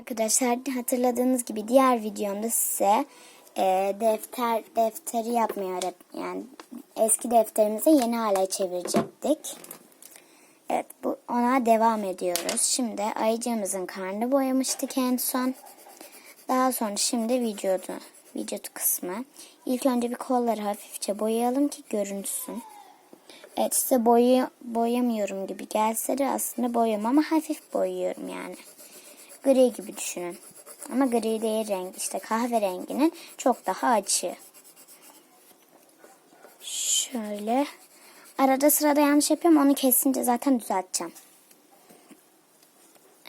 Arkadaşlar hatırladığınız gibi diğer videomda size e, defter defteri yapmayı öğret yani eski defterimizi yeni hale çevirecektik. Evet bu ona devam ediyoruz. Şimdi ayıcığımızın karnını boyamıştık en son. Daha sonra şimdi vücudu vücut kısmı. İlk önce bir kolları hafifçe boyayalım ki görünsün. Evet size boyu, boyamıyorum gibi gelse de aslında boyam ama hafif boyuyorum yani. Gri gibi düşünün. Ama gri değil renk işte kahverenginin çok daha açığı. Şöyle. Arada sırada yanlış yapıyorum onu kesince zaten düzelteceğim.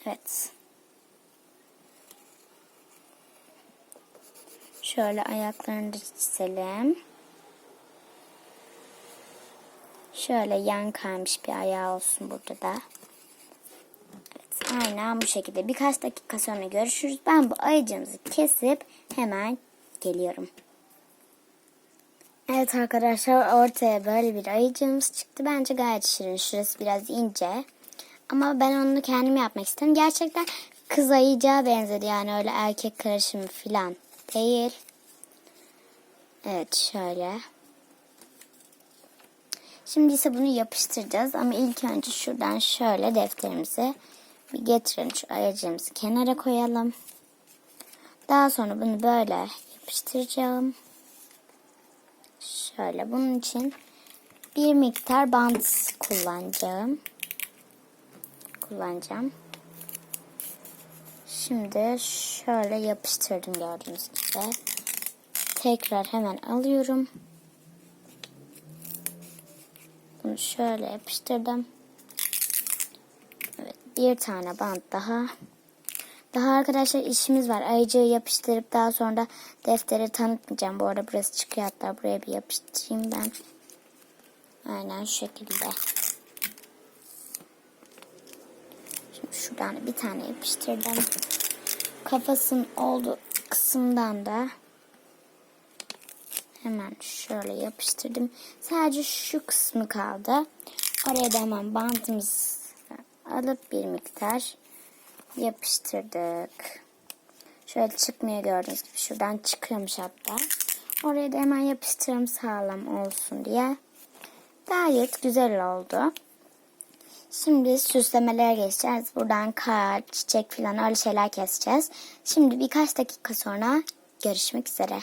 Evet. Şöyle ayaklarını da çizelim. Şöyle yan kaymış bir ayağı olsun burada da. Aynen bu şekilde. Birkaç dakika sonra görüşürüz. Ben bu ayıcığımızı kesip hemen geliyorum. Evet arkadaşlar ortaya böyle bir ayıcığımız çıktı. Bence gayet şirin. Şurası biraz ince. Ama ben onu kendim yapmak istedim. Gerçekten kız ayıcağa benzedi. Yani öyle erkek karışımı falan değil. Evet şöyle. Şimdi ise bunu yapıştıracağız ama ilk önce şuradan şöyle defterimizi bir getirelim. Şu ayıcığımızı kenara koyalım. Daha sonra bunu böyle yapıştıracağım. Şöyle bunun için bir miktar bant kullanacağım. Kullanacağım. Şimdi şöyle yapıştırdım gördüğünüz gibi. Tekrar hemen alıyorum. Bunu şöyle yapıştırdım. Bir tane bant daha. Daha arkadaşlar işimiz var. Ayıcığı yapıştırıp daha sonra defteri tanıtmayacağım. Bu arada burası çıkıyor hatta buraya bir yapıştırayım ben. Aynen şu şekilde. Şimdi şuradan bir tane yapıştırdım. Kafasının olduğu kısımdan da hemen şöyle yapıştırdım. Sadece şu kısmı kaldı. Oraya da hemen bantımızı alıp bir miktar yapıştırdık. Şöyle çıkmıyor gördüğünüz gibi. Şuradan çıkıyormuş hatta. Oraya da hemen yapıştırım sağlam olsun diye. Gayet güzel oldu. Şimdi süslemelere geçeceğiz. Buradan kart, çiçek falan öyle şeyler keseceğiz. Şimdi birkaç dakika sonra görüşmek üzere.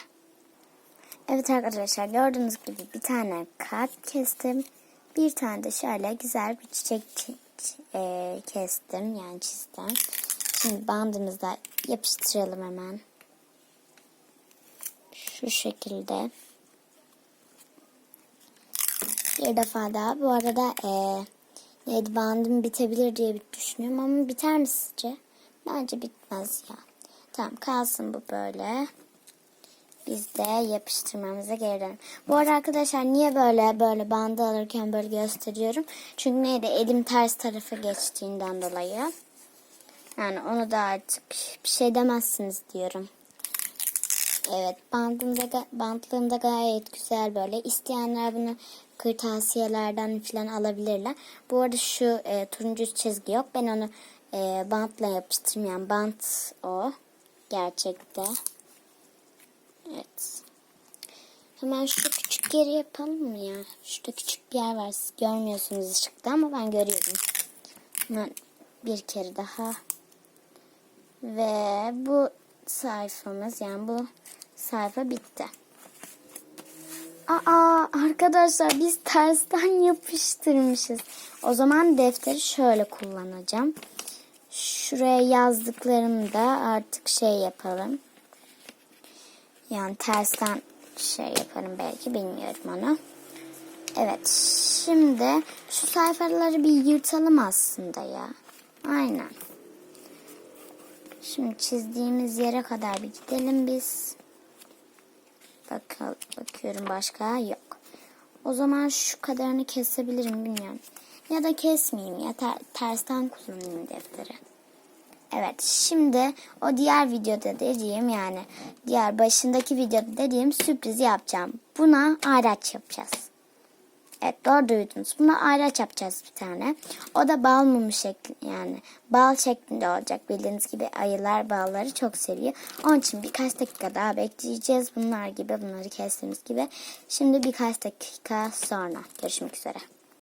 Evet arkadaşlar gördüğünüz gibi bir tane kart kestim. Bir tane de şöyle güzel bir çiçek e, kestim yani çizdim. Şimdi bandımızı da yapıştıralım hemen. Şu şekilde. Bir defa daha. Bu arada e, neydi bandım bitebilir diye düşünüyorum ama biter mi sizce? Bence bitmez ya. Tamam kalsın bu böyle. Biz de yapıştırmamıza geri. Bu arada arkadaşlar niye böyle böyle bandı alırken böyle gösteriyorum? Çünkü neydi elim ters tarafa geçtiğinden dolayı. Yani onu da artık bir şey demezsiniz diyorum. Evet bandımda, bantlığımda gayet güzel böyle. İsteyenler bunu kırtasiyelerden falan alabilirler. Bu arada şu e, turuncu çizgi yok. Ben onu e, bantla yapıştırdım. Yani bant o. Gerçekte. Evet. Hemen şu küçük yeri yapalım mı ya? Şurada küçük bir yer var. Siz görmüyorsunuz ışıkta ama ben görüyorum. Hemen bir kere daha. Ve bu sayfamız yani bu sayfa bitti. Aa arkadaşlar biz tersten yapıştırmışız. O zaman defteri şöyle kullanacağım. Şuraya yazdıklarımı da artık şey yapalım. Yani tersten şey yaparım belki bilmiyorum onu. Evet şimdi şu sayfaları bir yırtalım aslında ya. Aynen. Şimdi çizdiğimiz yere kadar bir gidelim biz. Bakalım, bakıyorum başka yok. O zaman şu kadarını kesebilirim bilmiyorum. Ya da kesmeyeyim ya ter, tersten kullanayım defteri. Evet şimdi o diğer videoda dediğim yani diğer başındaki videoda dediğim sürprizi yapacağım. Buna araç yapacağız. Evet doğru duydunuz. Bunu ayraç yapacağız bir tane. O da bal mumu şekli yani bal şeklinde olacak. Bildiğiniz gibi ayılar balları çok seviyor. Onun için birkaç dakika daha bekleyeceğiz. Bunlar gibi bunları kestiğimiz gibi. Şimdi birkaç dakika sonra görüşmek üzere.